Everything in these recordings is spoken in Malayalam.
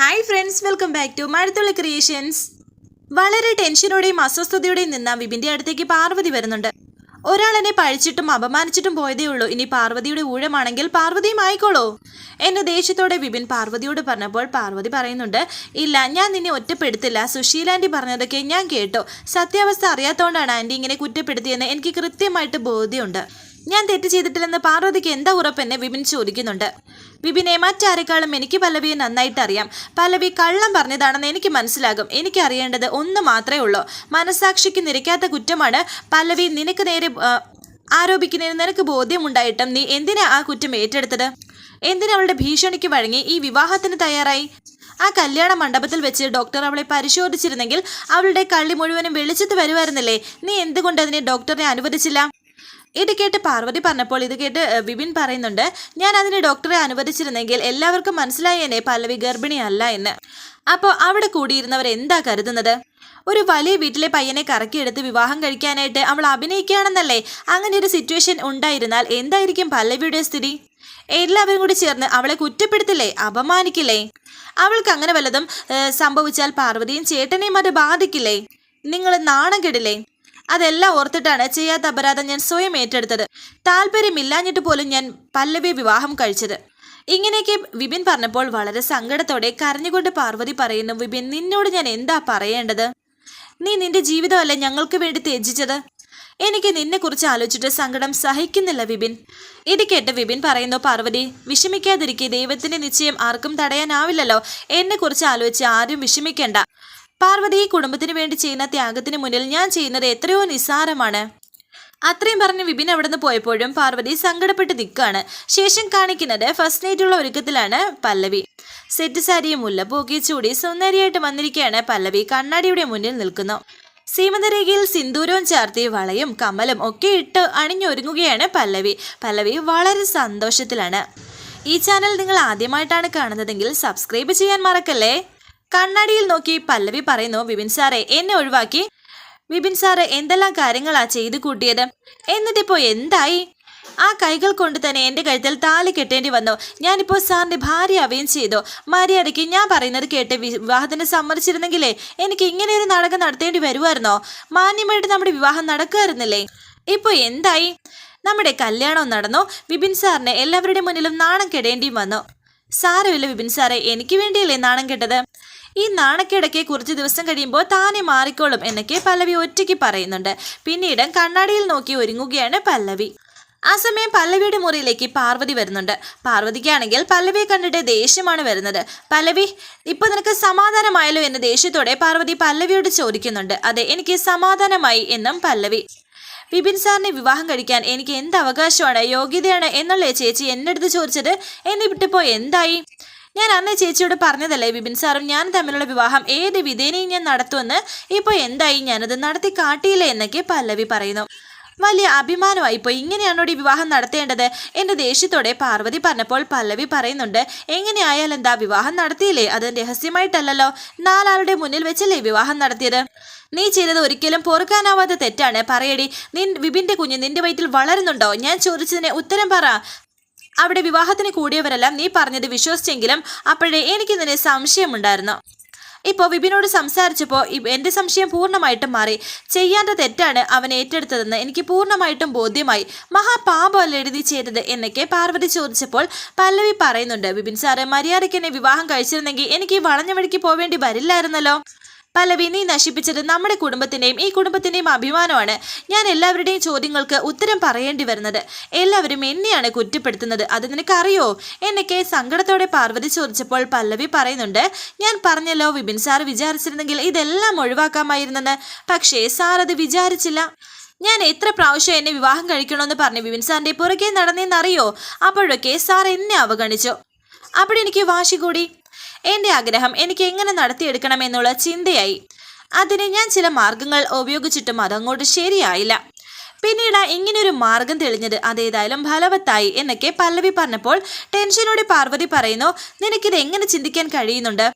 Hi friends welcome back to Mazhathulli creations വളരെ ടെൻഷനോടെയും അസ്വസ്ഥതയോടെയും നിന്ന വിപിന്റെ അടുത്തേക്ക് പാർവതി വരുന്നുണ്ട്. ഒരാൾ എന്നെ പഴിച്ചിട്ടും അപമാനിച്ചിട്ടും പോയതേ ഉള്ളൂ. ഇനി പാർവതിയുടെ ഊഴമാണെങ്കിൽ പാർവതിയും ആയിക്കോളൂ. എന്നെ ദേഷ്യത്തോടെ വിപിൻ പാർവതിയോട് പറഞ്ഞപ്പോൾ പാർവതി പറയുന്നുണ്ട് ഇല്ല ഞാൻ നിന്നെ ഒറ്റപ്പെടുത്തില്ല. സുശീലാന്റി പറഞ്ഞതൊക്കെ ഞാൻ കേട്ടോ. സത്യാവസ്ഥ അറിയാത്തതുകൊണ്ടാണ് ആന്റി ഇങ്ങനെ കുറ്റപ്പെടുത്തിയെന്ന് എനിക്ക് കൃത്യമായിട്ട് ബോധ്യമുണ്ട്. ഞാൻ തെറ്റ് ചെയ്തിട്ടില്ലെന്ന് പാർവതിക്ക് എന്താ ഉറപ്പെന്നെ വിപിൻ ചോദിക്കുന്നുണ്ട്. വിപിനെ മറ്റാരെക്കാളും എനിക്ക് പല്ലവിയെ നന്നായിട്ട് അറിയാം പല്ലവി കള്ളം പറഞ്ഞതാണെന്ന് എനിക്ക് മനസ്സിലാകും. എനിക്ക് അറിയേണ്ടത് ഒന്ന് മാത്രമേ ഉള്ളൂ. മനസാക്ഷിക്ക് നിരക്കാത്ത കുറ്റമാണ് പല്ലവി നിനക്ക് നേരെ ആരോപിക്കുന്നതിന് നിനക്ക് ബോധ്യമുണ്ടായിട്ടും നീ എന്തിനാ ആ കുറ്റം ഏറ്റെടുത്തത്? എന്തിനാ അവളുടെ ഭീഷണിക്ക് വഴങ്ങി ഈ വിവാഹത്തിന് തയ്യാറായി? ആ കല്യാണ മണ്ഡപത്തിൽ വെച്ച് ഡോക്ടർ അവളെ പരിശോധിച്ചിരുന്നെങ്കിൽ അവളുടെ കള്ളി മുഴുവനും വെളിച്ചത്ത് വരുമായിരുന്നില്ലേ? നീ എന്തുകൊണ്ട് അതിനെ ഡോക്ടറിനെ അനുവദിച്ചില്ല? ഇത് കേട്ട് പാർവതി പറഞ്ഞപ്പോൾ ഇത് കേട്ട് വിപിൻ പറയുന്നുണ്ട് ഞാൻ അതിന് ഡോക്ടറെ അനുവദിച്ചിരുന്നെങ്കിൽ എല്ലാവർക്കും മനസ്സിലായേനെ പല്ലവി ഗർഭിണിയല്ല എന്ന്. അപ്പോൾ അവിടെ കൂടിയിരുന്നവർ എന്താ കരുതുന്നത്? ഒരു വലിയ വീട്ടിലെ പയ്യനെ കറക്കിയെടുത്ത് വിവാഹം കഴിക്കാനായിട്ട് അവൾ അഭിനയിക്കുകയാണെന്നല്ലേ? അങ്ങനെ ഒരു സിറ്റുവേഷൻ ഉണ്ടായിരുന്നാൽ എന്തായിരിക്കും പല്ലവിയുടെ സ്ഥിതി? എല്ലാവരും കൂടി ചേർന്ന് അവളെ കുറ്റപ്പെടുത്തില്ലേ? അപമാനിക്കില്ലേ? അവൾക്ക് അങ്ങനെ വല്ലതും സംഭവിച്ചാൽ പാർവതിയും ചേട്ടനെയും അത് ബാധിക്കില്ലേ? നിങ്ങൾ നാണം കെടില്ലേ? അതെല്ലാം ഓർത്തിട്ടാണ് ചെയ്യാത്ത അപരാധം ഞാൻ സ്വയം ഏറ്റെടുത്തത്. താല്പര്യമില്ലാഞ്ഞിട്ട് പോലും ഞാൻ പല്ലവി വിവാഹം കഴിച്ചത്. ഇങ്ങനെയൊക്കെ വിപിൻ പറഞ്ഞപ്പോൾ വളരെ സങ്കടത്തോടെ കരഞ്ഞുകൊണ്ട് പാർവതി പറയുന്നു വിപിൻ നിന്നോട് ഞാൻ എന്താ പറയേണ്ടത്? നീ നിന്റെ ജീവിതമല്ല ഞങ്ങൾക്ക് വേണ്ടി ത്യജിച്ചത്? എനിക്ക് നിന്നെക്കുറിച്ച് ആലോചിച്ചിട്ട് സങ്കടം സഹിക്കുന്നില്ല വിപിൻ. ഇത് കേട്ട് വിപിൻ പറയുന്നു പാർവതി വിഷമിക്കാതിരിക്കെ ദൈവത്തിന്റെ നിശ്ചയം ആർക്കും തടയാനാവില്ലല്ലോ. എന്നെക്കുറിച്ച് ആലോചിച്ച് ആരും വിഷമിക്കേണ്ട. പാർവതി ഈ കുടുംബത്തിന് വേണ്ടി ചെയ്യുന്ന ത്യാഗത്തിന് മുന്നിൽ ഞാൻ ചെയ്യുന്നത് എത്രയോ നിസ്സാരമാണ്. അത്രയും പറഞ്ഞ് വിപിൻ അവിടുന്ന് പോയപ്പോഴും പാർവതി സങ്കടപ്പെട്ട് നിൽക്കുകയാണ്. ശേഷം കാണിക്കുന്നത് ഫസ്റ്റ് നൈറ്റുള്ള ഒരുക്കത്തിലാണ് പല്ലവി. സെറ്റ് സാരിയും മുല്ലപ്പൂക്കി ചൂടി സുന്ദരിയായിട്ട് വന്നിരിക്കുകയാണ് പല്ലവി. കണ്ണാടിയുടെ മുന്നിൽ നിൽക്കുന്നു. സീമന്തരേഖയിൽ സിന്ദൂരവും ചേർത്തി വളയും കമ്മലും ഒക്കെ ഇട്ട് അണിഞ്ഞൊരുങ്ങുകയാണ് പല്ലവി. പല്ലവി വളരെ സന്തോഷത്തിലാണ്. ഈ ചാനൽ നിങ്ങൾ ആദ്യമായിട്ടാണ് കാണുന്നതെങ്കിൽ സബ്സ്ക്രൈബ് ചെയ്യാൻ മറക്കല്ലേ? കണ്ണാടിയിൽ നോക്കി പല്ലവി പറയുന്നു വിപിൻ സാറെ എന്നെ ഒഴിവാക്കി. വിപിൻ സാറ് എന്തെല്ലാം കാര്യങ്ങളാ ചെയ്തു കൂട്ടിയത്? എന്നിട്ടിപ്പോ എന്തായി? ആ കൈകൾ കൊണ്ട് തന്നെ എന്റെ കഴുത്തിൽ താലി കെട്ടേണ്ടി വന്നു. ഞാനിപ്പോൾ സാറിന്റെ ഭാര്യയാവുകയും ചെയ്തു. മര്യാദയ്ക്ക് ഞാൻ പറയുന്നത് കേട്ട് വിവാഹത്തിന് സമ്മതിച്ചിരുന്നെങ്കിലേ എനിക്ക് ഇങ്ങനെ ഒരു നാടകം നടത്തേണ്ടി വരുമായിരുന്നോ മാന്യമായിട്ട് നമ്മുടെ വിവാഹം നടക്കുമായിരുന്നില്ലേ? ഇപ്പോൾ എന്തായി? നമ്മുടെ കല്യാണം നടന്നു. വിപിൻ സാറിനെ എല്ലാവരുടെ മുന്നിലും നാണം കെടേണ്ടിയും വന്നു. സാരമില്ല വിപിൻ സാറെ എനിക്ക് വേണ്ടിയല്ലേ നാണം കെട്ടത്? ഈ നാണക്കേടൊക്കെ കുറച്ച് ദിവസം കഴിയുമ്പോൾ താനെ മാറിക്കോളും എന്നൊക്കെ പല്ലവി ഒറ്റയ്ക്ക് പറയുന്നുണ്ട്. പിന്നീട് കണ്ണാടിയിൽ നോക്കി ഒരുങ്ങുകയാണ് പല്ലവി. ആ സമയം പല്ലവിയുടെ മുറിയിലേക്ക് പാർവതി വരുന്നുണ്ട്. പാർവതിക്കാണെങ്കിൽ പല്ലവിയെ കണ്ടിട്ട് ദേഷ്യമാണ് വരുന്നത്. പല്ലവി ഇപ്പൊ നിനക്ക് സമാധാനമായല്ലോ? എന്ന് ദേഷ്യത്തോടെ പാർവതി പല്ലവിയോട് ചോദിക്കുന്നുണ്ട്. അതെ എനിക്ക് സമാധാനമായി എന്നും പല്ലവി. വിപിൻ സാറിനെ വിവാഹം കഴിക്കാൻ എനിക്ക് എന്ത് അവകാശമാണ് യോഗ്യതയാണ് എന്നുള്ള ചേച്ചി എന്നെ അടുത്ത് ചോദിച്ചത് എന്നിട്ടിപ്പോ എന്തായി? ഞാൻ അന്ന് ചേച്ചിയോട് പറഞ്ഞതല്ലേ ബിബിൻ സാറും ഞാൻ തമ്മിലുള്ള വിവാഹം ഏത് വിധേനയും ഞാൻ നടത്തുമെന്ന്. ഇപ്പോൾ എന്തായി? ഞാനത് നടത്തി കാട്ടിയില്ല എന്നൊക്കെ പല്ലവി പറയുന്നു. വലിയ അഭിമാനമായിപ്പോയി ഈ വിവാഹം നടത്തേണ്ടത്? എന്റെ ദേഷ്യത്തോടെ പാർവതി പറഞ്ഞപ്പോൾ പല്ലവി പറയുന്നുണ്ട് എങ്ങനെയായാലും എന്താ വിവാഹം നടത്തിയില്ലേ? അത് രഹസ്യമായിട്ടല്ലല്ലോ. നാലാളുടെ മുന്നിൽ വെച്ചല്ലേ വിവാഹം നടത്തിയത്? നീ ചെയ്തത് ഒരിക്കലും പൊറുക്കാനാവാത്ത തെറ്റാണ്. പറയടി നിൻ വിപിന്റെ കുഞ്ഞ് നിന്റെ വയറ്റിൽ വളരുന്നുണ്ടോ? ഞാൻ ചോദിച്ചതിന് ഉത്തരം പറ. അവിടെ വിവാഹത്തിന് കൂടിയവരെല്ലാം നീ പറഞ്ഞത് വിശ്വസിച്ചെങ്കിലും അപ്പോഴേ എനിക്ക് നിന്നെ സംശയമുണ്ടായിരുന്നു. ഇപ്പോൾ വിപിനോട് സംസാരിച്ചപ്പോൾ എന്റെ സംശയം പൂർണമായിട്ടും മാറി. ചെയ്യേണ്ട തെറ്റാണ് അവൻ ഏറ്റെടുത്തതെന്ന് എനിക്ക് പൂർണമായിട്ടും ബോധ്യമായി. മഹാപാപമല്ല എഴുതി ചെയ്തത് എന്നൊക്കെ പാർവതി ചോദിച്ചപ്പോൾ പല്ലവി പറയുന്നുണ്ട് വിപിൻ സാറ് മര്യാദയ്ക്ക് എന്നെ വിവാഹം കഴിച്ചിരുന്നെങ്കിൽ എനിക്ക് വളഞ്ഞ വഴിക്ക് പോവേണ്ടി വരില്ലായിരുന്നല്ലോ. പല്ലവി നീ നശിപ്പിച്ചത് നമ്മുടെ കുടുംബത്തിന്റെയും ഈ കുടുംബത്തിന്റെയും അഭിമാനമാണ്. ഞാൻ എല്ലാവരുടെയും ചോദ്യങ്ങൾക്ക് ഉത്തരം പറയേണ്ടി വരുന്നത്. എല്ലാവരും എന്നെയാണ് കുറ്റപ്പെടുത്തുന്നത്. അത് നിനക്കറിയോ? എന്നൊക്കെ സങ്കടത്തോടെ പാർവതി ചോദിച്ചപ്പോൾ പല്ലവി പറയുന്നുണ്ട് ഞാൻ പറഞ്ഞല്ലോ വിപിൻ സാർ വിചാരിച്ചിരുന്നെങ്കിൽ ഇതെല്ലാം ഒഴിവാക്കാമായിരുന്നെന്ന്. പക്ഷേ സാർ അത് വിചാരിച്ചില്ല. ഞാൻ എത്ര പ്രാവശ്യം എന്നെ വിവാഹം കഴിക്കണമെന്ന് പറഞ്ഞ് വിപിൻ സാറിന്റെ പുറകെ നടന്നേന്നറിയോ? അപ്പോഴൊക്കെ സാർ എന്നെ അവഗണിച്ചു. അപ്പോൾ എനിക്ക് വാശി കൂടി. എന്റെ ആഗ്രഹം എനിക്ക് എങ്ങനെ നടത്തിയെടുക്കണമെന്നുള്ള ചിന്തയായി. അതിന് ഞാൻ ചില മാർഗങ്ങൾ ഉപയോഗിച്ചിട്ടും അതങ്ങോട്ട് ശരിയായില്ല. പിന്നീട് ഇങ്ങനൊരു മാർഗം തെളിഞ്ഞത് അതേതായാലും ഫലവത്തായി എന്നൊക്കെ പല്ലവി പറഞ്ഞപ്പോൾ ടെൻഷനോടെ പാർവതി പറയുന്നു നിനക്കിത് എങ്ങനെ ചിന്തിക്കാൻ കഴിയുന്നുണ്ട്?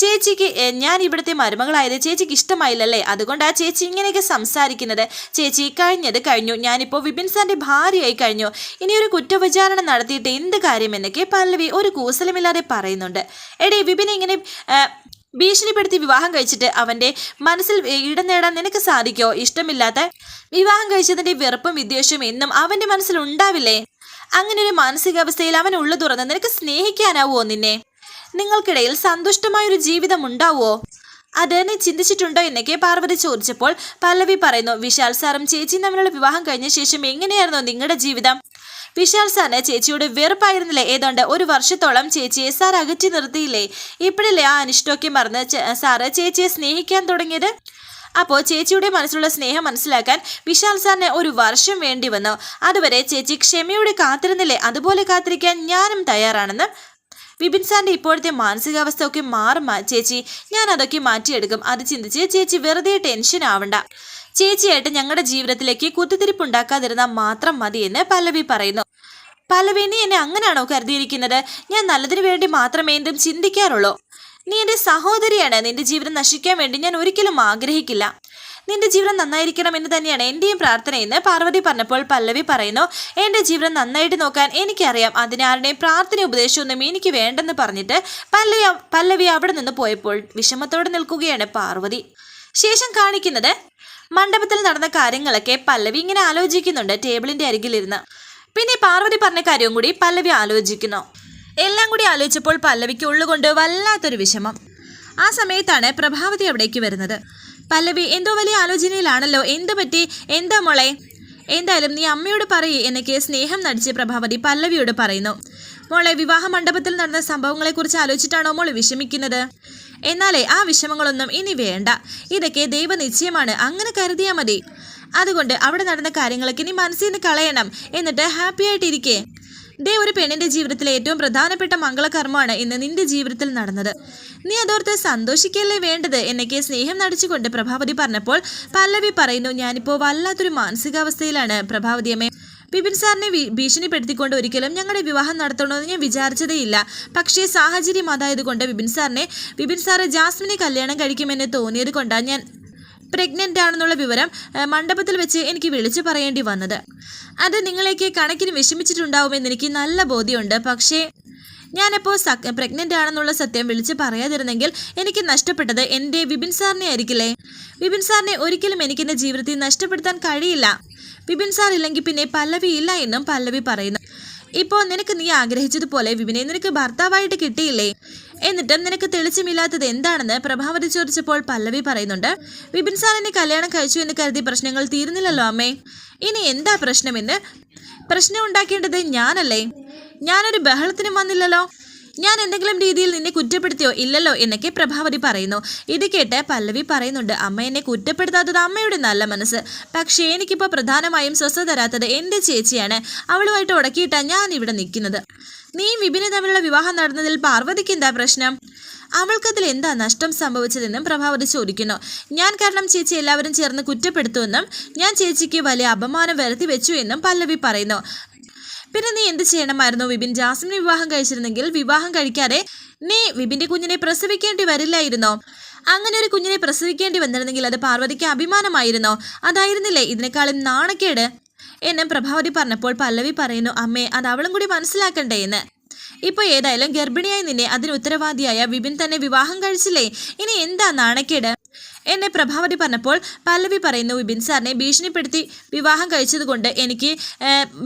ചേച്ചിക്ക് ഞാൻ ഇവിടുത്തെ മരുമകളായത് ചേച്ചിക്ക് ഇഷ്ടമായില്ലല്ലേ? അതുകൊണ്ടാ ചേച്ചി ഇങ്ങനെയൊക്കെ സംസാരിക്കുന്നത്. ചേച്ചി കഴിഞ്ഞത് കഴിഞ്ഞു. ഞാനിപ്പോൾ വിപിൻ സാറിന്റെ ഭാര്യയായി കഴിഞ്ഞു. ഇനി ഒരു കുറ്റവിചാരണ നടത്തിയിട്ട് എന്ത് കാര്യം എന്നൊക്കെ പല്ലവി ഒരു കൂസലമില്ലാതെ പറയുന്നുണ്ട്. എടേ വിപിനെ ഇങ്ങനെ ഭീഷണിപ്പെടുത്തി വിവാഹം കഴിച്ചിട്ട് അവന്റെ മനസ്സിൽ ഇടം നേടാൻ നിനക്ക് സാധിക്കോ? ഇഷ്ടമില്ലാത്ത വിവാഹം കഴിച്ചതിന്റെ വെറുപ്പും വിദ്വേഷവും എന്നും അവന്റെ മനസ്സിൽ ഉണ്ടാവില്ലേ? അങ്ങനെ ഒരു മാനസികാവസ്ഥയിൽ അവൻ ഉള്ളു തുറന്ന് നിനക്ക് സ്നേഹിക്കാനാവോ നിന്നെ? നിങ്ങൾക്കിടയിൽ സന്തുഷ്ടമായൊരു ജീവിതം ഉണ്ടാവോ അത് നീ ചിന്തിച്ചിട്ടുണ്ടോ എന്നൊക്കെ പാർവതി ചോദിച്ചപ്പോൾ പല്ലവി പറയുന്നു വിശാൽ സാറും ചേച്ചിയും തമ്മിലുള്ള വിവാഹം കഴിഞ്ഞ ശേഷം എങ്ങനെയായിരുന്നു നിങ്ങളുടെ ജീവിതം? വിശാൽ സാറിന് ചേച്ചിയോട് വെറുപ്പായിരുന്നില്ലേ? ഏതാണ്ട് ഒരു വർഷത്തോളം ചേച്ചിയെ സാർ അകറ്റി നിർത്തിയില്ലേ? ഇപ്പോഴല്ലേ ആ അനിഷ്ടമൊക്കെ മറന്ന് സാറ് ചേച്ചിയെ സ്നേഹിക്കാൻ തുടങ്ങിയത്? അപ്പോൾ ചേച്ചിയുടെ മനസ്സിലുള്ള സ്നേഹം മനസ്സിലാക്കാൻ വിശാൽ സാറിന് ഒരു വർഷം വേണ്ടി വന്നു. അതുവരെ ചേച്ചി ക്ഷമയോടെ കാത്തിരുന്നില്ലേ? അതുപോലെ കാത്തിരിക്കാൻ ഞാനും തയ്യാറാണെന്ന് വിപിൻ സാറിന്റെ ഇപ്പോഴത്തെ മാനസികാവസ്ഥ ഒക്കെ മാറും ചേച്ചി. ഞാൻ അതൊക്കെ മാറ്റിയെടുക്കും. അത് ചിന്തിച്ച് ചേച്ചി വെറുതെ ടെൻഷൻ ആവണ്ട. ചേച്ചിയായിട്ട് ഞങ്ങളുടെ ജീവിതത്തിലേക്ക് കുത്തിത്തിരിപ്പുണ്ടാക്കാതിരുന്നാൽ മാത്രം മതി എന്ന് പല്ലവി പറയുന്നു. പല്ലവി നീ എന്നെ അങ്ങനെയാണോ കരുതിയിരിക്കുന്നത്? ഞാൻ നല്ലതിനു വേണ്ടി മാത്രമേ എന്തും ചിന്തിക്കാറുള്ളൂ. നീ എന്റെ സഹോദരിയാണ്. നിന്റെ ജീവിതം നശിക്കാൻ വേണ്ടി ഞാൻ ഒരിക്കലും ആഗ്രഹിക്കില്ല. നിന്റെ ജീവിതം നന്നായിരിക്കണം എന്ന് തന്നെയാണ് എന്റെയും പ്രാർത്ഥനയെന്ന് പാർവതി പറഞ്ഞപ്പോൾ പല്ലവി പറയുന്നു. എന്റെ ജീവിതം നന്നായിട്ട് നോക്കാൻ എനിക്കറിയാം. അതിനാരുടെയും പ്രാർത്ഥന ഉപദേശമൊന്നും എനിക്ക് വേണ്ടെന്ന് പറഞ്ഞിട്ട് പല്ലവി പല്ലവി അവിടെ നിന്ന് പോയപ്പോൾ വിഷമത്തോടെ നിൽക്കുകയാണ് പാർവതി. ശേഷം കാണിക്കുന്നത് മണ്ഡപത്തിൽ നടന്ന കാര്യങ്ങളൊക്കെ പല്ലവി ഇങ്ങനെ ആലോചിക്കുന്നുണ്ട് ടേബിളിന്റെ അരികിലിരുന്ന്. പിന്നെ പാർവതി പറഞ്ഞ കാര്യവും കൂടി പല്ലവി ആലോചിക്കുന്നു. എല്ലാം കൂടി ആലോചിച്ചപ്പോൾ പല്ലവിക്ക് ഉള്ളുകൊണ്ട് വല്ലാത്തൊരു വിഷമം. ആ സമയത്താണ് പ്രഭാവതി അവിടേക്ക് വരുന്നത്. പല്ലവി എന്തോ വലിയ ആലോചനയിലാണല്ലോ. എന്ത് പറ്റി? എന്താ മോളെ? എന്തായാലും നീ അമ്മയോട് പറയേ എന്നൊക്കെ സ്നേഹം നടിച്ച് പ്രഭാവതി പല്ലവിയോട് പറയുന്നു. മോളെ വിവാഹ മണ്ഡപത്തിൽ നടന്ന സംഭവങ്ങളെക്കുറിച്ച് ആലോചിച്ചിട്ടാണോ മോൾ വിഷമിക്കുന്നത്? എന്നാലേ ആ വിഷമങ്ങളൊന്നും ഇനി വേണ്ട. ഇതൊക്കെ ദൈവനിശ്ചയമാണ് അങ്ങനെ കരുതിയാൽ മതി. അതുകൊണ്ട് അവിടെ നടന്ന കാര്യങ്ങളൊക്കെ നീ മനസ്സിൽ നിന്ന് കളയണം. എന്നിട്ട് ഹാപ്പി ദേ ഒരു പെണ്ണിന്റെ ജീവിതത്തിലെ ഏറ്റവും പ്രധാനപ്പെട്ട മംഗളകർമ്മമാണ് ഇന്ന് നിന്റെ ജീവിതത്തിൽ നടന്നത്. നീ അതോർത്ത് സന്തോഷിക്കല്ലേ വേണ്ടത്? എന്നൊക്കെ സ്നേഹം നടിച്ചുകൊണ്ട് പ്രഭാവതി പറഞ്ഞപ്പോൾ പല്ലവി പറയുന്നു ഞാനിപ്പോൾ വല്ലാത്തൊരു മാനസികാവസ്ഥയിലാണ് പ്രഭാവതി അമ്മേ. ബിപിൻ സാറിനെ ഭീഷണിപ്പെടുത്തിക്കൊണ്ട് ഒരിക്കലും ഞങ്ങളുടെ വിവാഹം നടത്തണമെന്ന് ഞാൻ വിചാരിച്ചതേയില്ല പക്ഷേ സാഹചര്യം അതായതുകൊണ്ട് ബിപിൻ സാറിനെ ബിപിൻ സാറ് ജാസ്മിനെ കല്യാണം കഴിക്കുമെന്ന് തോന്നിയത് കൊണ്ടാണ് ഞാൻ പ്രഗ്നന്റ് ആണെന്നുള്ള വിവരം മണ്ഡപത്തിൽ വെച്ച് എനിക്ക് വിളിച്ചു പറയേണ്ടി വന്നത്. അത് നിങ്ങളേക്ക് കണക്കിന് വിഷമിച്ചിട്ടുണ്ടാവുമെന്ന് എനിക്ക് നല്ല ബോധ്യമുണ്ട്. പക്ഷേ ഞാനപ്പോൾ സക് പ്രഗ്നന്റ് ആണെന്നുള്ള സത്യം വിളിച്ച് പറയാതിരുന്നെങ്കിൽ എനിക്ക് നഷ്ടപ്പെട്ടത് എന്റെ വിപിൻ സാറിനെ ആയിരിക്കില്ലേ? വിപിൻ സാറിനെ ഒരിക്കലും എനിക്ക് എന്റെ ജീവിതത്തിൽ നഷ്ടപ്പെടുത്താൻ കഴിയില്ല. വിപിൻ സാർ ഇല്ലെങ്കിൽ പിന്നെ പല്ലവി ഇല്ല എന്നും പല്ലവി പറയുന്നു. ഇപ്പോൾ നിനക്ക് നീ ആഗ്രഹിച്ചതുപോലെ വിപിനെ നിനക്ക് ഭർത്താവായിട്ട് കിട്ടിയില്ലേ? എന്നിട്ടും നിനക്ക് തെളിച്ചമില്ലാത്തത് എന്താണെന്ന് പ്രഭാവതി ചോദിച്ചപ്പോൾ പല്ലവി പറയുന്നുണ്ട് വിപിൻ സാറിനെ കല്യാണം കഴിച്ചു എന്ന് കരുതി പ്രശ്നങ്ങൾ തീരുന്നില്ലല്ലോ അമ്മേ. ഇനി എന്താ പ്രശ്നമെന്ന്? പ്രശ്നം ഉണ്ടാക്കേണ്ടത് ഞാനല്ലേ? ഞാനൊരു ബഹളത്തിനും വന്നില്ലല്ലോ. ഞാൻ എന്തെങ്കിലും രീതിയിൽ നിന്നെ കുറ്റപ്പെടുത്തിയോ ഇല്ലല്ലോ എന്നൊക്കെ പ്രഭാവതി പറയുന്നു. ഇത് കേട്ട് പല്ലവി പറയുന്നുണ്ട് അമ്മ എന്നെ കുറ്റപ്പെടുത്താത്തത് അമ്മയുടെ നല്ല മനസ്സ്. പക്ഷേ എനിക്കിപ്പോൾ പ്രധാനമായും സ്വസ്ഥ തരാത്തത് എന്റെ ചേച്ചിയാണ്. അവളുമായിട്ട് ഉടക്കിയിട്ടാണ് ഞാൻ ഇവിടെ നിൽക്കുന്നത്. നീ വിപിനെ തമ്മിലുള്ള വിവാഹം നടന്നതിൽ പാർവതിക്ക് എന്താ പ്രശ്നം? അവൾക്കതിൽ എന്താ നഷ്ടം സംഭവിച്ചതെന്നും പ്രഭാവതി ചോദിക്കുന്നു. ഞാൻ കാരണം ചേച്ചി എല്ലാവരും ചേർന്ന് കുറ്റപ്പെടുത്തുമെന്നും ഞാൻ ചേച്ചിക്ക് വലിയ അപമാനം വരുത്തി വെച്ചു എന്നും പല്ലവി പറയുന്നു. പിന്നെ നീ എന്ത് ചെയ്യണമായിരുന്നു? വിപിൻ ജാസ്മിനെ വിവാഹം കഴിച്ചിരുന്നെങ്കിൽ വിവാഹം കഴിക്കാതെ നീ വിപിന്റെ കുഞ്ഞിനെ പ്രസവിക്കേണ്ടി വരില്ലായിരുന്നോ? അങ്ങനെ ഒരു കുഞ്ഞിനെ പ്രസവിക്കേണ്ടി വന്നിരുന്നെങ്കിൽ അത് പാർവതിക്ക് അഭിമാനമായിരുന്നോ? അതായിരുന്നില്ലേ ഇതിനേക്കാളും നാണക്കേട്? എന്നെ പ്രഭാവതി പറഞ്ഞപ്പോൾ പല്ലവി പറയുന്നു അമ്മേ അത് അവളും കൂടി മനസ്സിലാക്കണ്ടേ എന്ന്. ഇപ്പൊ ഏതായാലും ഗർഭിണിയായി നിന്നെ അതിന് ഉത്തരവാദിയായ വിപിൻ തന്നെ വിവാഹം കഴിച്ചില്ലേ? ഇനി എന്താ നാണക്കേട്? എന്നെ പ്രഭാവതി പറഞ്ഞപ്പോൾ പല്ലവി പറയുന്നു വിപിൻ സാറിനെ ഭീഷണിപ്പെടുത്തി വിവാഹം കഴിച്ചതുകൊണ്ട് എനിക്ക്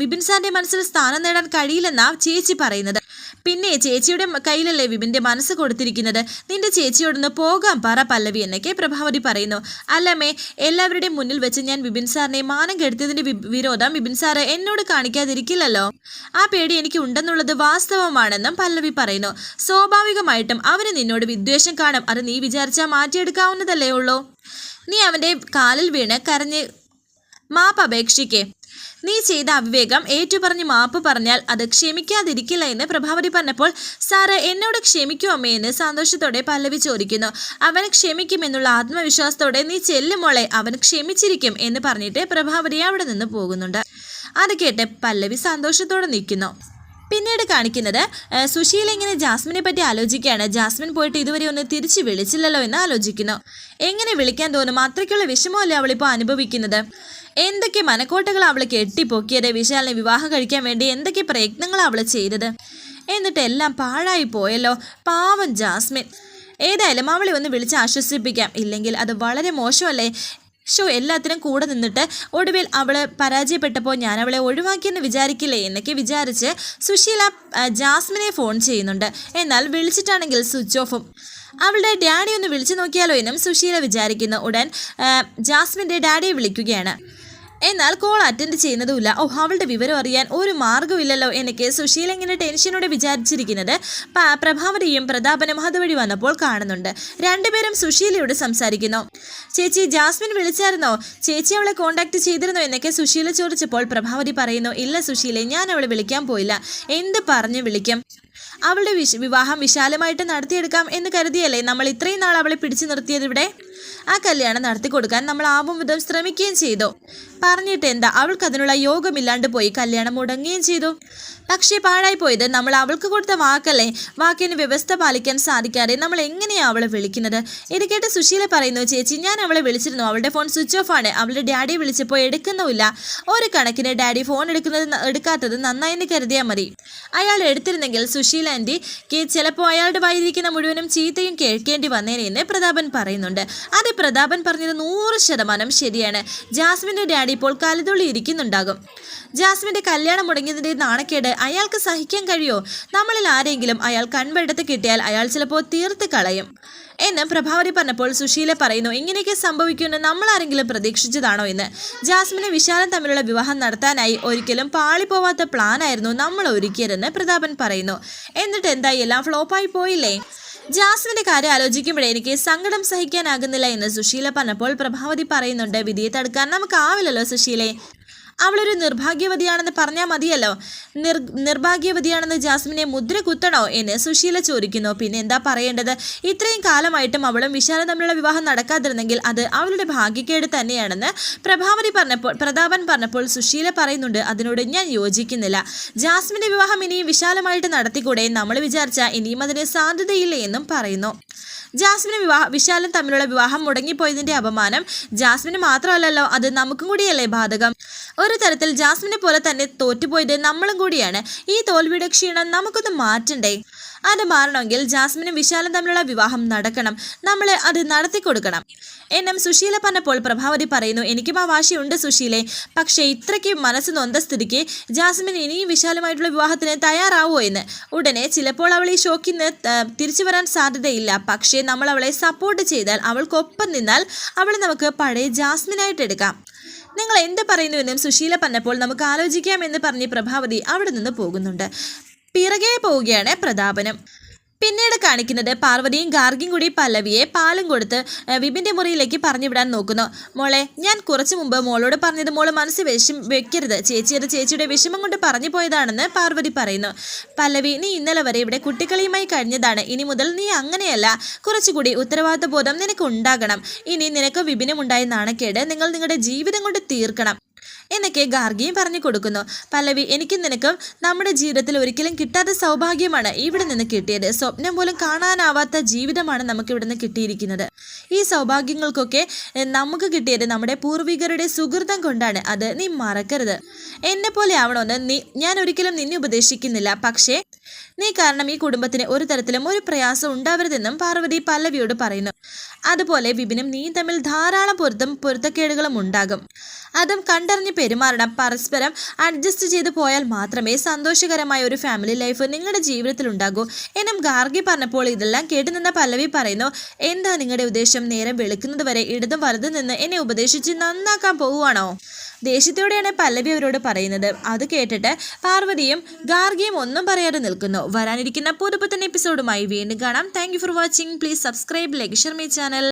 വിപിൻ സാറിന്റെ മനസ്സിൽ സ്ഥാനം നേടാൻ കഴിയില്ലെന്നാണ് ചേച്ചി പറയുന്നത്. പിന്നെ ചേച്ചിയുടെ കയ്യിലല്ലേ വിപിന്റെ മനസ്സ് കൊടുത്തിരിക്കുന്നത്? നിന്റെ ചേച്ചിയോടൊന്ന് പോകാം പറ പല്ലവി എന്നൊക്കെ പ്രഭാവതി പറയുന്നു. അല്ലമ്മേ എല്ലാവരുടെയും മുന്നിൽ വെച്ച് ഞാൻ വിപിൻ സാറിനെ മാനം കെടുത്തിയതിന്റെ വിരോധം വിപിൻ സാറ് എന്നോട് കാണിക്കാതിരിക്കില്ലല്ലോ. ആ പേടി എനിക്ക് ഉണ്ടെന്നുള്ളത് വാസ്തവമാണെന്നും പല്ലവി പറയുന്നു. സ്വാഭാവികമായിട്ടും അവന് നിന്നോട് വിദ്വേഷം കാണും. അത് നീ വിചാരിച്ചാൽ മാറ്റിയെടുക്കാവുന്നതല്ലേ ഉള്ളൂ. നീ അവന്റെ കാലിൽ വീണ് കരഞ്ഞ് മാപ്പ് അപേക്ഷിക്കേ. നീ ചെയ്ത അവിവേകം ഏറ്റുപറഞ്ഞ് മാപ്പ് പറഞ്ഞാൽ അത് ക്ഷമിക്കാതിരിക്കില്ല എന്ന് പ്രഭാവതി പറഞ്ഞപ്പോൾ സാറ് എന്നോട് ക്ഷമിക്കൂ അമ്മയെന്ന് സന്തോഷത്തോടെ പല്ലവി ചോദിക്കുന്നു. അവൻ ക്ഷമിക്കുമെന്നുള്ള ആത്മവിശ്വാസത്തോടെ നീ ചെല്ലുമോളെ അവൻ ക്ഷമിച്ചിരിക്കും എന്ന് പറഞ്ഞിട്ട് പ്രഭാവതി അവിടെ നിന്ന് പോകുന്നുണ്ട്. അത് കേട്ട് പല്ലവി സന്തോഷത്തോടെ നിൽക്കുന്നു. പിന്നീട് കാണിക്കുന്നത് സുശീല ഇങ്ങനെ ജാസ്മിനെ പറ്റി ആലോചിക്കുകയാണ്. ജാസ്മിൻ പോയിട്ട് ഇതുവരെ ഒന്ന് തിരിച്ച് വിളിച്ചില്ലല്ലോ എന്ന് ആലോചിക്കുന്നു. എങ്ങനെ വിളിക്കാൻ തോന്നും? അത്രയ്ക്കുള്ള വിഷമമല്ലേ അവളിപ്പോൾ അനുഭവിക്കുന്നത്? എന്തൊക്കെ മനക്കോട്ടകൾ അവൾ കെട്ടിപ്പൊക്കിയത്? വിശാലിനെ വിവാഹം കഴിക്കാൻ വേണ്ടി എന്തൊക്കെ പ്രയത്നങ്ങൾ അവൾ ചെയ്തത്? എന്നിട്ട് എല്ലാം പാഴായി പോയല്ലോ. പാവം ജാസ്മിൻ. ഏതായാലും അവളെ ഒന്ന് വിളിച്ച് ആശ്വസിപ്പിക്കാം. ഇല്ലെങ്കിൽ അത് വളരെ മോശമല്ലേ? ഷോ എല്ലാത്തിനും കൂടെ നിന്നിട്ട് ഒടുവിൽ അവൾ പരാജയപ്പെട്ടപ്പോൾ ഞാൻ അവളെ ഒഴിവാക്കിയെന്ന് വിചാരിക്കില്ലേ എന്നൊക്കെ വിചാരിച്ച് സുശീല ജാസ്മിനെ ഫോൺ ചെയ്യുന്നുണ്ട്. എന്നാൽ വിളിച്ചിട്ടാണെങ്കിൽ സ്വിച്ച് ഓഫും. അവളുടെ ഡാഡി ഒന്ന് വിളിച്ചു നോക്കിയാലോ എന്നും സുശീല വിചാരിക്കുന്നു. ഉടൻ ജാസ്മിന്റെ ഡാഡിയെ വിളിക്കുകയാണ്. എന്നാൽ കോൾ അറ്റൻഡ് ചെയ്യുന്നതുമില്ല. ഓ അവളുടെ വിവരം അറിയാൻ ഒരു മാർഗമില്ലല്ലോ എനിക്ക് സുശീൽ ഇങ്ങനെ ടെൻഷനോടെ വിചാരിച്ചിരിക്കുന്നത്. പ്രഭാവതിയും പ്രതാപനും അതുവഴി വന്നപ്പോൾ കാണുന്നുണ്ട്. രണ്ടുപേരും സുശീലയോട് സംസാരിക്കുന്നു. ചേച്ചി ജാസ്മിൻ വിളിച്ചായിരുന്നോ? ചേച്ചി അവളെ കോണ്ടാക്ട് ചെയ്തിരുന്നോ എന്നൊക്കെ സുശീല ചോദിച്ചപ്പോൾ പ്രഭാവതി പറയുന്നു ഇല്ല സുശീലെ ഞാൻ അവളെ വിളിക്കാൻ പോയില്ല. എന്ത് പറഞ്ഞു വിളിക്കും? അവളുടെ വിവാഹം വിശാലമായിട്ട് നടത്തിയെടുക്കാം എന്ന് കരുതിയല്ലേ നമ്മൾ ഇത്രയും നാൾ അവളെ പിടിച്ചു നിർത്തിയത് ഇവിടെ? ആ കല്യാണം നടത്തി കൊടുക്കാൻ നമ്മൾ ആവും വിധം ശ്രമിക്കുകയും ചെയ്തു. പറഞ്ഞിട്ട് എന്താ അവൾക്ക് അതിനുള്ള യോഗമില്ലാണ്ട് പോയി കല്യാണം മുടങ്ങുകയും ചെയ്തു. പക്ഷേ പാഴായി പോയത് നമ്മൾ അവൾക്ക് കൊടുത്ത വാക്കല്ലേ വാക്കിന് വ്യവസ്ഥ പാലിക്കാൻ സാധിക്കാതെ നമ്മൾ എങ്ങനെയാണ് അവളെ വിളിക്കുന്നത്? ഇത് കേട്ട് സുശീല പറയുന്നു ചേച്ചി ഞാൻ അവളെ വിളിച്ചിരുന്നു. അവളുടെ ഫോൺ സ്വിച്ച് ഓഫ് ആണ്. അവളുടെ ഡാഡി വിളിച്ചപ്പോൾ എടുക്കുന്നുമില്ല. ഒരു കണക്കിന് ഡാഡി ഫോൺ എടുക്കുന്നത് എടുക്കാത്തത് നന്നായെന്ന് കരുതിയാൽ മതി. അയാൾ എടുത്തിരുന്നെങ്കിൽ സുശീല ആന്റി ചിലപ്പോൾ അയാളുടെ വായിരിക്കുന്ന മുഴുവനും ചീത്തയും കേൾക്കേണ്ടി വന്നേനെ എന്ന് പ്രതാപൻ പറയുന്നുണ്ട്. അത് പ്രതാപൻ പറഞ്ഞത് നൂറ് ശതമാനം ശരിയാണ്. ജാസ്മിന്റെ ഡാഡി ഇപ്പോൾ കലതുള്ളി ഇരിക്കുന്നുണ്ടാകും. ജാസ്മിന്റെ കല്യാണം മുടങ്ങിയതിന്റെ നാണക്കേട് അയാൾക്ക് സഹിക്കാൻ കഴിയോ? നമ്മളിൽ ആരെങ്കിലും അയാൾ കൺവെടുത്ത് കിട്ടിയാൽ അയാൾ ചിലപ്പോൾ തീർത്ത് കളയും. എന്ന് പ്രഭാവതി പറഞ്ഞപ്പോൾ സുശീല പറയുന്നു ഇങ്ങനെയൊക്കെ സംഭവിക്കുമെന്ന് നമ്മൾ ആരെങ്കിലും പ്രതീക്ഷിച്ചതാണോ എന്ന്? ജാസ്മിനെ വിശാലം തമ്മിലുള്ള വിവാഹം നടത്താനായി ഒരിക്കലും പാളിപ്പോവാത്ത പ്ലാനായിരുന്നു നമ്മൾ ഒരുക്കിയതെന്ന് പ്രതാപൻ പറയുന്നു. എന്നിട്ട് എന്തായി? എല്ലാം ഫ്ലോപ്പായി പോയില്ലേ? ജാസ്മിന്റെ കാര്യം ആലോചിക്കുമ്പോഴേ എനിക്ക് സങ്കടം സഹിക്കാനാകുന്നില്ല എന്ന് സുശീല പറഞ്ഞപ്പോൾ പ്രഭാവതി പറയുന്നുണ്ട് വിധിയെ തടുക്കാൻ നമുക്കാവില്ലല്ലോ സുശീലെ. അവളൊരു നിർഭാഗ്യവതിയാണെന്ന് പറഞ്ഞാൽ മതിയല്ലോ. നിർ നിർഭാഗ്യവതിയാണെന്ന് ജാസ്മിനെ മുദ്ര കുത്തണോ എന്ന് സുശീല ചോദിക്കുന്നു. പിന്നെ എന്താ പറയേണ്ടത്? ഇത്രയും കാലമായിട്ടും അവളും വിശാലും തമ്മിലുള്ള വിവാഹം നടക്കാതിരുന്നെങ്കിൽ അത് അവളുടെ ഭാഗ്യക്കേട് തന്നെയാണെന്ന് പ്രഭാവതി പറഞ്ഞപ്പോൾ പ്രതാപൻ പറഞ്ഞപ്പോൾ സുശീല പറയുന്നുണ്ട്. അതിനോട് ഞാൻ യോജിക്കുന്നില്ല. ജാസ്മിന്റെ വിവാഹം ഇനിയും വിശാലമായിട്ട് നടത്തിക്കൂടെ നമ്മൾ വിചാരിച്ച ഇനിയും അതിന് സാധ്യതയില്ലേ എന്നും പറയുന്നു. ജാസ്മിന് വിവാഹ വിശാലും തമ്മിലുള്ള വിവാഹം മുടങ്ങിപ്പോയതിന്റെ അപമാനം ജാസ്മിന് മാത്രമല്ലല്ലോ അത് നമുക്കും കൂടിയല്ലേ ബാധകം? ഒരു തരത്തിൽ ജാസ്മിനെ പോലെ തന്നെ തോറ്റുപോയത് നമ്മളും കൂടിയാണ്. ഈ തോൽവിയുടെ ക്ഷീണം നമുക്കൊന്ന് മാറ്റണ്ടേ? അത് മാറണമെങ്കിൽ ജാസ്മിനും വിശാലും തമ്മിലുള്ള വിവാഹം നടക്കണം. നമ്മൾ അത് നടത്തി കൊടുക്കണം എന്നും സുശീല പറഞ്ഞപ്പോൾ പ്രഭാവതി പറയുന്നു എനിക്കും ആ വാശിയുണ്ട് സുശീലെ. പക്ഷേ ഇത്രയ്ക്ക് മനസ്സ് നൊന്ത സ്ഥിതിക്ക് ജാസ്മിൻ ഇനിയും വിശാലമായിട്ടുള്ള വിവാഹത്തിന് തയ്യാറാവോ എന്ന്. ഉടനെ ചിലപ്പോൾ അവൾ ഈ ഷോക്കിൽ നിന്ന് തിരിച്ചു വരാൻ സാധ്യതയില്ല. പക്ഷേ നമ്മൾ അവളെ സപ്പോർട്ട് ചെയ്താൽ അവൾക്കൊപ്പം നിന്നാൽ അവളെ നമുക്ക് പഴയ ജാസ്മിനായിട്ട് എടുക്കാം. നിങ്ങൾ എന്ത് പറയുന്നുവെന്നും സുശീല പറഞ്ഞപ്പോൾ നമുക്ക് ആലോചിക്കാം എന്ന് പറഞ്ഞ് പ്രഭാവതി അവിടെ നിന്ന് പോകുന്നുണ്ട്. പിറകെ പോവുകയാണ് പ്രതാപനും. പിന്നീട് കാണിക്കുന്നത് പാർവതിയും ഗാർഗിയും കൂടി പല്ലവിയെ പാലും കൊടുത്ത് വിപിന്റെ മുറിയിലേക്ക് പറഞ്ഞു വിടാൻ നോക്കുന്നു. മോളെ ഞാൻ കുറച്ചു മുമ്പ് മോളോട് പറഞ്ഞത് മോൾ മനസ്സിൽ വിഷം വെക്കരുത്. ചേച്ചി അത് ചേച്ചിയുടെ വിഷമം കൊണ്ട് പറഞ്ഞു പോയതാണെന്ന് പാർവതി പറയുന്നു. പല്ലവി നീ ഇന്നലെ വരെ ഇവിടെ കുട്ടിക്കളിയുമായി കഴിഞ്ഞതാണ്. ഇനി മുതൽ നീ അങ്ങനെയല്ല. കുറച്ചുകൂടി ഉത്തരവാദിത്ത ബോധം നിനക്ക് ഉണ്ടാകണം. ഇനി നിനക്ക് വിപിനുമുണ്ടായ നാണക്കേട് നിങ്ങൾ നിങ്ങളുടെ ജീവിതം കൊണ്ട് തീർക്കണം. എന്നൊക്കെ ഗാർഗിയും പറഞ്ഞു കൊടുക്കുന്നു. പല്ലവി എനിക്കും നിനക്കും നമ്മുടെ ജീവിതത്തിൽ ഒരിക്കലും കിട്ടാത്ത സൗഭാഗ്യമാണ് ഇവിടെ നിന്ന് കിട്ടിയത്. സ്വപ്നം പോലും കാണാനാവാത്ത ജീവിതമാണ് നമുക്ക് ഇവിടെ നിന്ന് കിട്ടിയിരിക്കുന്നത്. ഈ സൗഭാഗ്യങ്ങൾക്കൊക്കെ നമുക്ക് കിട്ടിയത് നമ്മുടെ പൂർവികരുടെ സുഹൃതം കൊണ്ടാണ്. അത് നീ മറക്കരുത്. എന്നെ പോലെ ആവണമെന്ന് നീ ഞാൻ ഒരിക്കലും നിന്നെ ഉപദേശിക്കുന്നില്ല. പക്ഷേ നീ കാരണം ഈ കുടുംബത്തിന് ഒരു തരത്തിലും ഒരു പ്രയാസം ഉണ്ടാവരുതെന്നും പാർവതി പല്ലവിയോട് പറയുന്നു. അതുപോലെ വിപിനും നീ തമ്മിൽ ധാരാളം പൊരുത്തം പൊരുത്തക്കേടുകളും ഉണ്ടാകും. അതും കണ്ടറിഞ്ഞ് പെരുമാറണം. പരസ്പരം അഡ്ജസ്റ്റ് ചെയ്ത് പോയാൽ മാത്രമേ സന്തോഷകരമായ ഒരു ഫാമിലി ലൈഫ് നിങ്ങളുടെ ജീവിതത്തിൽ ഉണ്ടാകൂ. എന്നും ഗാർഗി പറഞ്ഞപ്പോൾ ഇതെല്ലാം കേട്ടു നിന്ന പല്ലവി പറയുന്നു എന്താ നിങ്ങളുടെ ഉദ്ദേശം? നേരം വെളുക്കുന്നത് വരെ ഇടതും വലതും നിന്ന് എന്നെ ഉപദേശിച്ച് നന്നാക്കാൻ പോവുകയാണോ? ദേഷ്യത്തോടെയാണ് പല്ലവി അവരോട് പറയുന്നത്. അത് കേട്ടിട്ട് പാർവതിയും ഗാർഗിയും ഒന്നും പറയാതെ നിൽക്കുന്നു. വരാനിരിക്കുന്ന പുതുപുത്തൻ എപ്പിസോഡുമായി വീണ്ടും കാണാം. Thank for watching please subscribe like share channel